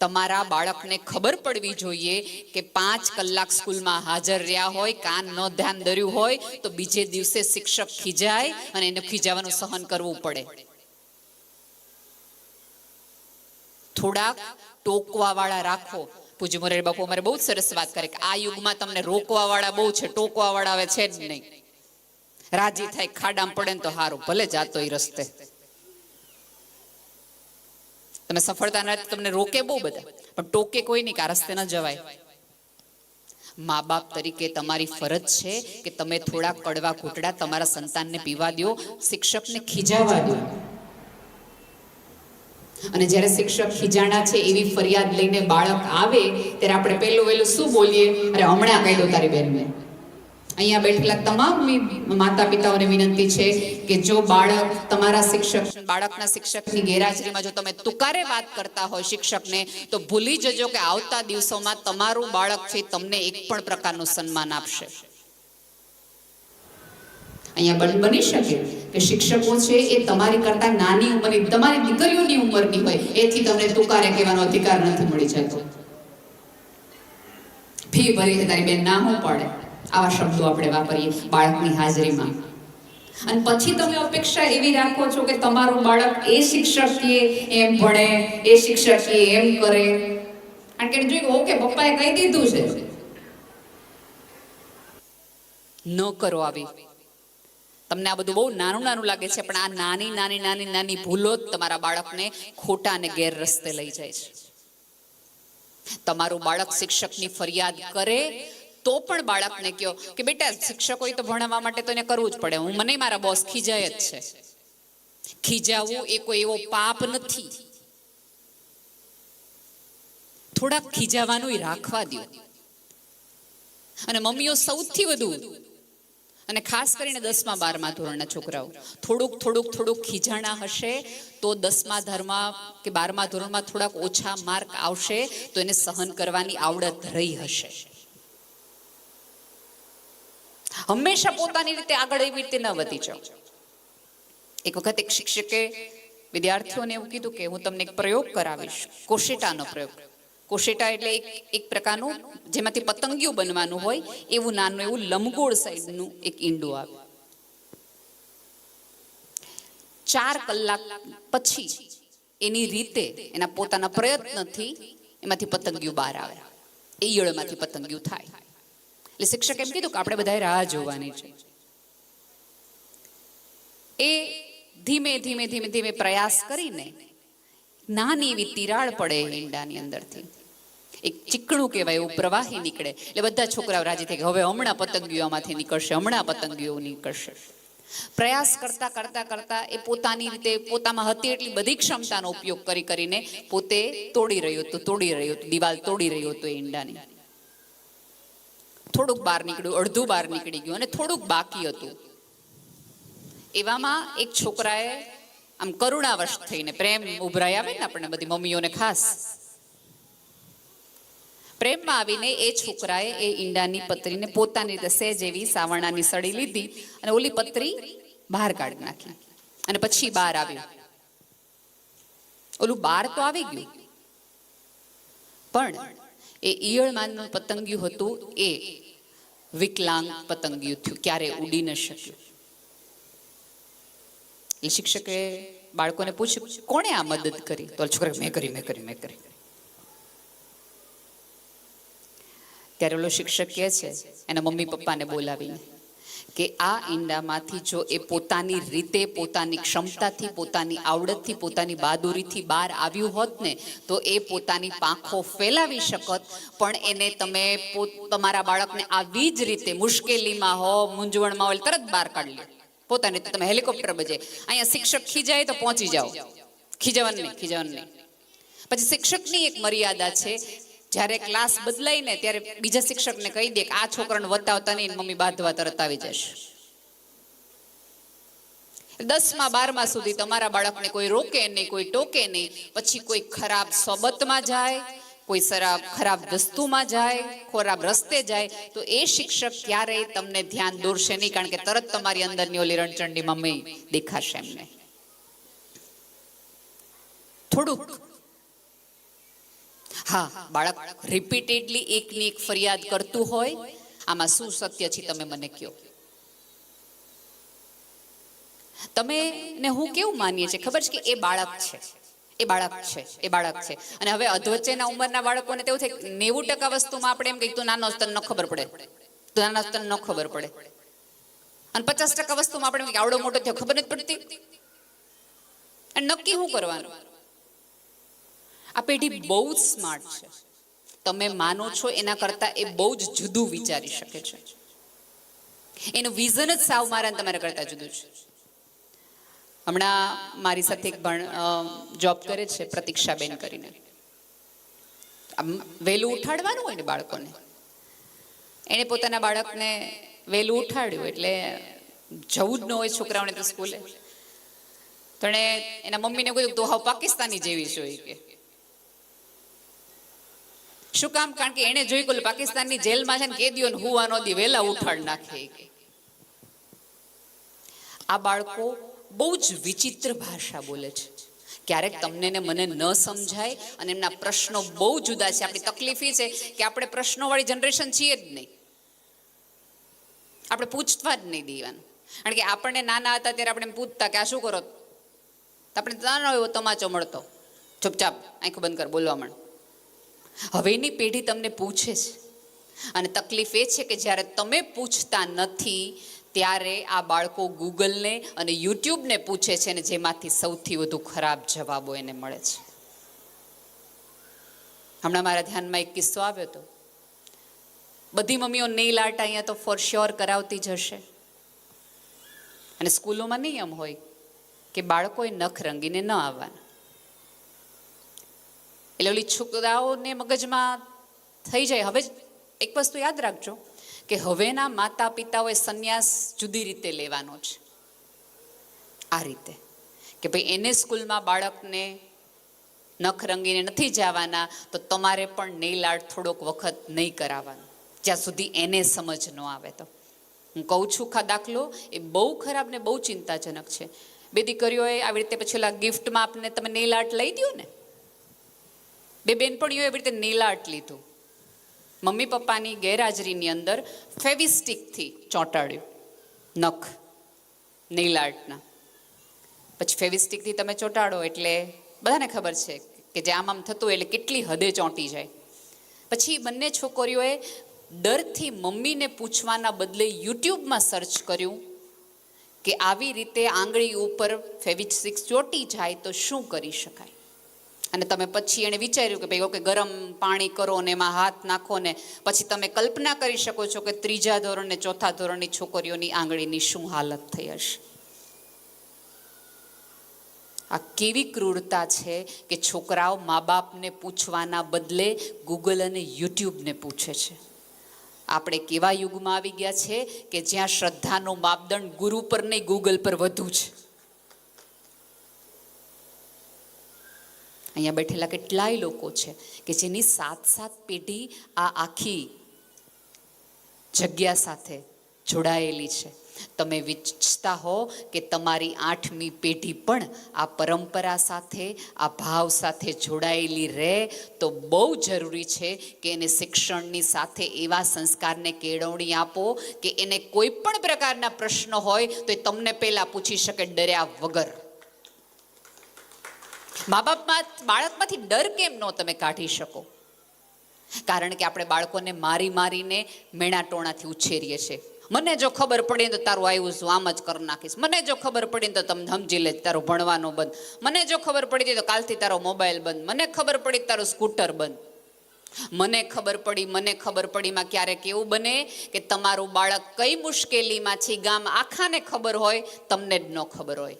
તમારા બાળકને ખબર પડવી જોઈએ કે પાંચ કલાક સ્કૂલમાં હાજર રહ્યા હોય, કાન ન ધ્યાન દર્યું હોય, તો બીજે દિવસે શિક્ષક ખીજાય અને એને ખીજાવાનું સહન કરવું પડે. થોડાક ટોકવા વાળા રાખો. પૂજ્ય મોરારી બાપુ અમારે બહુ સરસ વાત કરે કે આ યુગમાં તમને રોકવા વાળા બહુ છે ટોકવા વાળા આવે છે જ નહીં. રાજી થાય, ખાડામાં પડે ને તો સારું ભલે જાતો એ રસ્તે. તમે સફળતા ના તમને રોકે બહુ બધા, પણ ટોકે કોઈ નહીં કે રસ્તે ન જવાય. મા બાપ તરીકે તમારી ફરજ છે કે તમે થોડા કડવા ઘૂંટડા તમારા સંતાનને પીવા દો, શિક્ષકને ખીજાવા દો. અને જ્યારે શિક્ષક ખીજાણા છે એવી ફરિયાદ લઈને બાળક આવે, ત્યારે આપણે પહેલું વહેલું શું બોલીએ? અરે હમણાં કહી દો તારી બેનને. અહીંયા બેઠેલા તમામ માતા પિતાઓને વિનંતી છે કે જો બાળક તમારા શિક્ષક બાળકના શિક્ષકની ગેરહાજરીમાં જો તમે તુકારે વાત કરતા હોય શિક્ષકને, તો ભૂલી જજો કે આવતા દિવસોમાં તમારું બાળક છે તમને એક પણ પ્રકારનું સન્માન આપશે. અહીંયા બની શકે કે શિક્ષકો છે એ તમારી કરતા નાની ઉંમરની, તમારી દીકરીઓની ઉંમરની હોય, એથી તમને તુકારે કહેવાનો અધિકાર નથી મળી જતો. ફી ભરી તારી બેન ના હું પડે. આવા શબ્દો આપણે વાપરીએ બાળકની હાજરીમાં. અને પછી તમે અપેક્ષા એવી રાખો છો કે તમારું બાળક એ શિક્ષકીય એમ ભણે, એ શિક્ષકીય એમ કરે. કારણ કે જોયું ઓકે પપ્પાએ કહી દીધું છે, ન કરો આવી. તમને આ બધું બહુ નાનું નાનું લાગે છે, પણ આ નાની નાની નાની નાની ભૂલો જ તમારા બાળકને ખોટા અને ગેર રસ્તે લઈ જાય છે. તમારું બાળક શિક્ષકની ફરિયાદ કરે તો પણ બાળકને કહો કે બેટા, શિક્ષકોએ તો ભણાવવા માટે તો એને કરવું જ પડે. હું, મને મારા બોસ ખીજાય જ છે. ખીજાવું એ કોઈ એવો પાપ નથી. થોડાક ખીજાવાનું રાખવા દો અને મમ્મીઓ સૌથી વધુ, અને ખાસ કરીને દસમા, બારમા ધોરણના છોકરાઓ, થોડુંક થોડુંક થોડુંક ખીજાણા હશે તો દસમા ધરમાં કે બારમા ધોરણમાં થોડાક ઓછા માર્ક આવશે તો એને સહન કરવાની આવડત રહી હશે. હંમેશા પોતાની રીતે આગળ એવી રીતે ન વધી જાઓ એક વખત એક શિક્ષકે વિદ્યાર્થીઓને એવું કીધું કે હું તમને એક પ્રયોગ કરાવીશ. કોશેટાનો પ્રયોગ. કોશેટા એટલે એક એક પ્રકારનું જેમાંથી પતંગિયું બનવાનું હોય, એવું નાનું, એવું લંબગોળ સાઈઝનું એક ઈંડું આવે. ચાર કલાક પછી એની રીતે, એના પોતાના પ્રયત્નથી એમાંથી પતંગિયું બહાર આવે. એ ઈયળમાંથી પતંગિયું થાય. એટલે શિક્ષક એમ કીધું કે આપણે બધાએ રાહ જોવાની છે. એ ધીમે ધીમે ધીમે ધીમે પ્રયાસ કરીને નાની એવી તિરાડ પડે ઈંડાની અંદરથી. એક ચીકણું કહેવાય, એવું પ્રવાહી નીકળે. એટલે બધા છોકરાઓ રાજી થઈ કે હવે હમણાં પતંગીઓ આમાંથી નીકળશે, હમણાં પતંગીઓ નીકળશે. પ્રયાસ કરતા કરતા કરતા એ પોતાની રીતે, પોતામાં હતી એટલી બધી ક્ષમતાનો ઉપયોગ કરી, કરીને પોતે તોડી રહ્યો હતો, તોડી રહ્યો હતો, દિવાલ તોડી રહ્યો હતો ઈંડાની. થોડુંક બહાર નીકળ્યું, અડધું બહાર નીકળી ગયું અને થોડુંક બાકી હતું. એવામાં એક છોકરાએ આમ કરુણાવશ થઈને, પ્રેમ ઉભરાઈ આવે ને આપણને બધી મમ્મીઓને ખાસ, પ્રેમમાં આવીને એ છોકરાએ એ ઈંડાની પતરીને પોતાની રીતે સહેજ એવી સાવરણાની સળી લીધી અને ઓલી પતરી બહાર કાઢી નાખી અને પછી બહાર આવ્યું. ઓલું બહાર તો આવી ગયું, પણ એ ઈયળમાંનું પતંગિયું હતું એ વિકલાંગ પતંગિયું થયું. ક્યારે ઉડી ન શક્યું. એ શિક્ષકે બાળકોને પૂછ્યું, કોણે આ મદદ કરી? તો છોકરા મેં કરી મેં કરી મેં કરી. ત્યારે ઓલો શિક્ષક કહે છે, એના મમ્મી પપ્પાને બોલાવીને કે આ ઈંડામાંથી જો એ પોતાની રીતે, પોતાની ક્ષમતાથી, પોતાની આવડતથી, પોતાની બહાદુરીથી બહાર આવ્યું હોત ને, તો એ પોતાની પાંખો ફેલાવી શકત. પણ એને તમે તમારા બાળકને આવી જ રીતે મુશ્કેલીમાં હો, મૂંઝવણમાં હોય તરત બહાર કાઢી લો પોતાની તમે હેલિકોપ્ટર બજે. અહીંયા શિક્ષક ખીજાય તો પહોંચી જાઓ. ખીજવાનું નહીં ખીજવાનું નહીં. પછી શિક્ષકની એક મર્યાદા છે જ્યારે ક્લાસ બદલાય ને ત્યારે બીજા શિક્ષકને કહી દે કે આ છોકરાને વતાવતા નહીં, મમ્મી બાંધવા તરત આવી જશે. દસમા, બારમા સુધી તમારા બાળકને કોઈ રોકે નહીં, કોઈ ટોકે નહીં. પછી કોઈ ખરાબ સોબતમાં જાય, કોઈ ખરાબ ખરાબ વસ્તુમાં જાય, ખરાબ રસ્તે જાય, તો એ શિક્ષક ક્યારેય તમને ધ્યાન દોરશે નહીં, કારણ કે તરત તમારી અંદરની ઓલી રણચંડી મમ્મી દેખાશે એમને. થોડુંક હા, બાળક રિપીટેડલી એકની એક ફરિયાદ કરતું હોય, આમાં શું સત્ય છે તમે મને કહો. તમે ને હું કેવું માનીએ છીએ? ખબર છે કે એ બાળક છે. એ બાળક છે, એ બાળક છે. અને હવે અધવચ્ચેના ઉંમરના બાળકોને તેવું થાય નેવું ટકા વસ્તુમાં આપણે એમ કહીએ તું નાનો તને ન ખબર પડે. તું નાનો તને ન ખબર પડે. અને પચાસ ટકા વસ્તુમાં આપણે આવડો મોટો થયો, ખબર નથી પડતી. અને નક્કી શું કરવાનું? આ પેઢી બહુ જ સ્માર્ટ છે. તમે માનો છો એના કરતા એ બહુ જ જુદું વિચારી શકે છે. એનું વિઝન જ સાવ મારા તમારા કરતા જુદું છે. હમણાં મારી સાથે એક ભણ જોબ કરે છે પ્રતીક્ષાબેન કરીને. આમ વહેલું ઉઠાડવાનું હોય ને બાળકોને? એણે પોતાના બાળકને વહેલું ઉઠાડ્યું એટલે જવું જ ન હોય છોકરાઓને તો સ્કૂલે. તો એણે એના મમ્મીને કહ્યું, તો હાવ પાકિસ્તાની જેવી જોઈએ કે. શું કામ? કારણ કે એને જોઈ કે પાકિસ્તાનની જેલમાં છે ને કેદીઓ હુવાનો દી વહેલા ઉઠાડ નાખે. આ બાળકો બહુ જ વિચિત્ર ભાષા બોલે છે. ક્યારેક તમને ને મને ન સમજાય અને એમના પ્રશ્નો બહુ જુદા છે. આપણી તકલીફ છે કે આપણે પ્રશ્નોવાળી જનરેશન છીએ જ નહીં. આપણે પૂછવા જ નહીં દેવાનું. કારણ કે આપણને નાના હતા ત્યારે આપણે પૂછતા કે આ શું કરો? આપણે નાનો એવો તમાચો મળતો. ચૂપચાપ આંખો બંધ કર, બોલવા માંડ. હવેની પેઢી તમને પૂછે છે. અને તકલીફ એ છે કે જ્યારે તમે પૂછતા નથી, ત્યારે આ બાળકો ગૂગલને અને યુટ્યુબને પૂછે છે અને જેમાંથી સૌથી વધુ ખરાબ જવાબો એને મળે છે. હમણાં મારા ધ્યાનમાં એક કિસ્સો આવ્યો હતો. બધી મમ્મીઓ નહીં આર્ટ અહીંયા તો ફોર શ્યોર કરાવતી જ હશે. અને સ્કૂલોમાં નિયમ હોય કે બાળકોએ નખ રંગીને ન આવવાના. એટલે ઓલી છોકરાઓને મગજમાં થઈ જાય. હવે એક વસ્તુ યાદ રાખજો કે હવેના માતા પિતાઓએ સંન્યાસ જુદી રીતે લેવાનો છે. આ રીતે. કે ભાઈ એને સ્કૂલમાં બાળકને નખ રંગીને નથી જવાના, તો તમારે પણ નેલ આર્ટ થોડોક વખત નહીં કરાવવાનો. જ્યાં સુધી એને સમજ ન આવે તો. હું કહું છું ખા દાખલો એ બહુ ખરાબ ને બહુ ચિંતાજનક છે. બે દીકરીઓએ આવી રીતે પછી ગિફ્ટમાં આપને તમે નેલ આર્ટ લઈ દો ને બે બેનપણીઓ એવી રીતે નેલ આર્ટ લીધું. મમ્મી પપ્પાની ગેરહાજરીની અંદર ફેવિસ્ટિકથી ચોંટાડ્યું. નખ નેલ આર્ટના પછી ફેવિસ્ટિકથી તમે ચોંટાડો એટલે બધાને ખબર છે કે જે આમ આમ થતું એટલે કેટલી હદે ચોંટી જાય. પછી બંને છોકરીઓએ ડરથી મમ્મીને પૂછવાના બદલે યુટ્યુબમાં સર્ચ કર્યું કે આવી રીતે આંગળી ઉપર ફેવિસ્ટિક ચોંટી જાય તો શું કરી શકાય? અને તમે પછી એણે વિચાર્યું કે ભાઈ, ઓકે, ગરમ પાણી કરો ને એમાં હાથ નાખો ને પછી તમે કલ્પના કરી શકો છો કે ત્રીજા ધોરણ ને ચોથા ધોરણની છોકરીઓની આંગળીની શું હાલત થઈ હશે. આ કેવી ક્રૂરતા છે કે છોકરાઓ મા બાપને પૂછવાના બદલે ગૂગલ અને યુટ્યુબને પૂછે છે. આપણે કેવા યુગમાં આવી ગયા છે કે જ્યાં શ્રદ્ધાનો માપદંડ ગુરુ પર નહીં ગૂગલ પર વધુ છે. અહીંયા બેઠેલા કેટલાય લોકો છે કે જેની સાત સાત પેઢી આ આખી જગ્યા સાથે જોડાયેલી છે. તમે વિચતા હો કે તમારી આઠમી પેઢી પણ આ પરંપરા સાથે, આ ભાવ સાથે જોડાયેલી રહે, તો બહુ જરૂરી છે કે એને શિક્ષણની સાથે એવા સંસ્કારને કેળવણી આપો કે એને કોઈ પણ પ્રકારના પ્રશ્ન હોય તો એ તમને પહેલાં પૂછી શકે ડર્યા વગર. મા બાપમાં, બાળકમાંથી ડર કેમ ન તમે કાઢી શકો? કારણ કે આપણે બાળકોને મારી મારીને મેણા ટોણાથી ઉછેરીએ છીએ. મને જો ખબર પડે તો તારું આવ્યું છું આમ જ કરી નાખીશ. મને જો ખબર પડી તો તમે સમજી લે તારું ભણવાનું બંધ. મને જો ખબર પડી તો કાલથી તારો મોબાઈલ બંધ. મને ખબર પડી તારું સ્કૂટર બંધ. મને ખબર પડી, મને ખબર પડીમાં ક્યારેક એવું બને કે તમારું બાળક કઈ મુશ્કેલીમાં છે, ગામ આખાને ખબર હોય, તમને જ ન ખબર હોય.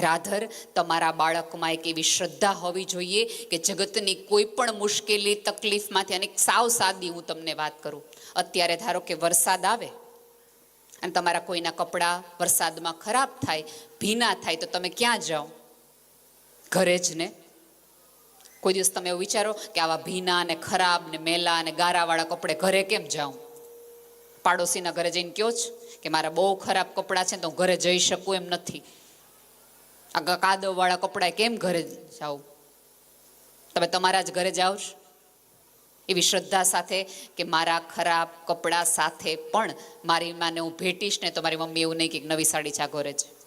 રાધર, તમારા બાળકમાં એક એવી શ્રદ્ધા હોવી જોઈએ કે જગતની કોઈ પણ મુશ્કેલી, તકલીફમાંથી અને સાવ સાદી હું તમને વાત કરું. અત્યારે ધારો કે વરસાદ આવે અને તમારા કોઈના કપડાં વરસાદમાં ખરાબ થાય, ભીના થાય, તો તમે ક્યાં જાઓ? ઘરે જ ને? કોઈ દિવસ તમે એવું વિચારો કે આવા ભીના ને ખરાબ ને મેલા અને ગારાવાળા કપડે ઘરે કેમ જાઉં? પાડોશીના ઘરે જઈને કયો જ કે મારા બહુ ખરાબ કપડાં છે તો હું ઘરે જઈ શકું એમ નથી. આ કાદવવાળા કપડાં કેમ ઘરે જાઓ? તમે તમારા જ ઘરે જાઓ છો? એવી શ્રદ્ધા સાથે કે મારા ખરાબ કપડાં સાથે પણ મારી માને હું ભેટીશ ને તો મારી મમ્મી એવું નહીં કે નવી સાડી ચાગોરે છે.